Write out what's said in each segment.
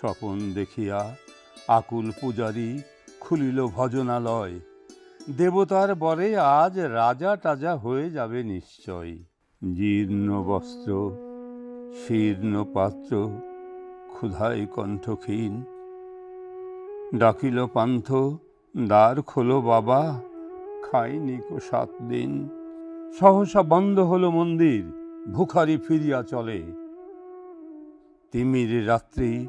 স্বপন দেখিয়া আকুল পূজারি খুলিল ভজনালয়। দেবতার বরে আজ রাজা টাজা হয়ে যাবে নিশ্চয়। জীর্ণ বস্ত্র, শীর্ণ পাত্র, ক্ষুধায় কণ্ঠক্ষীণ। ডাকিল পান্থ, দ্বার খোলো বাবা, খাইনি কো সাত দিন। সহসা বন্ধ হলো মন্দির, ভুখারি ফিরিয়া চলে। তিমির রাত্রি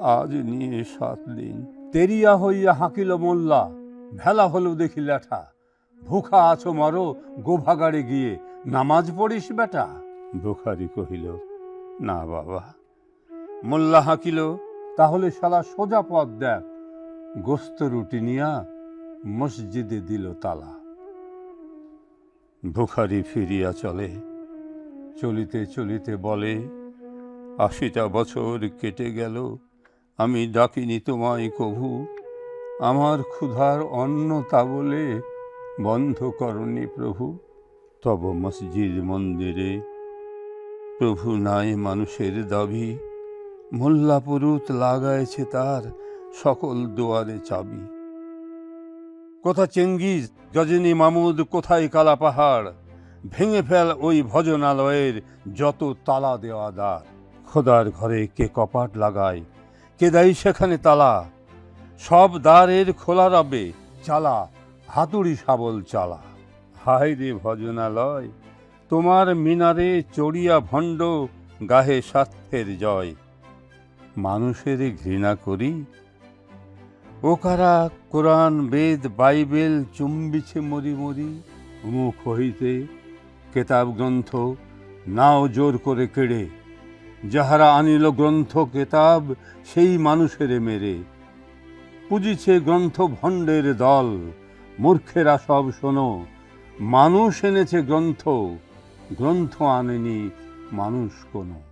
আজ নিয়ে সাত দিন তেরিয়া হইয়া হাঁকিল মোল্লা ভেলা হলো দেখি লেঠা। ভুখা আছো মরো গোভাগাড়ে গিয়ে। নামাজ পড়িস বেটা? বুখারি কহিল না বাবা। মোল্লা হাঁকিল তাহলে শালা সোজা পথ দেখ। গোস্ত রুটি নিয়া মসজিদে দিল তালা। বুখারি ফিরিয়া চলে। চলিতে চলিতে বলে আশিটা বছর কেটে গেল। আমি ডাকিনি তোমায় কভু। আমার ক্ষুধার অন্ন তা বলে বন্ধ করনি প্রভু। তব মসজিদ মন্দিরে প্রভু নাই মানুষের দাবি। মোল্লা পুরুত লাগাইছে তার সকল দুয়ারে চাবি। কোথা চেঙ্গিজ গজনী মামুদ, কোথায় কালা পাহাড়? ভেঙে ফেল ওই ভজনালয়ের যত তালা দেওয়া দ্বার। খোদার ঘরে কে কপাট লাগায় কে সেখানে তালা? সব দ্বারের খোলা রবে চালা, হাতুড়ি শাবল চালা। হায় রে ভজনালয়, তোমার মিনারে চড়িয়া ভণ্ড গাহে স্বার্থের জয়। মানুষের ঘৃণা করি? ও কারা কোরআন, বেদ, বাইবেল চুম্বিছে মরি মরি? মুখ হইতে কেতাব গ্রন্থ নাও জোর করে কেড়ে যাহারা আনিল গ্রন্থ কেতাব, সেই মানুষের মেরে। পুজিছে গ্রন্থ ভণ্ডের দল, মূর্খেরা সব শোনো। মানুষ এনেছে গ্রন্থ গ্রন্থ আনেনি মানুষ কোনো।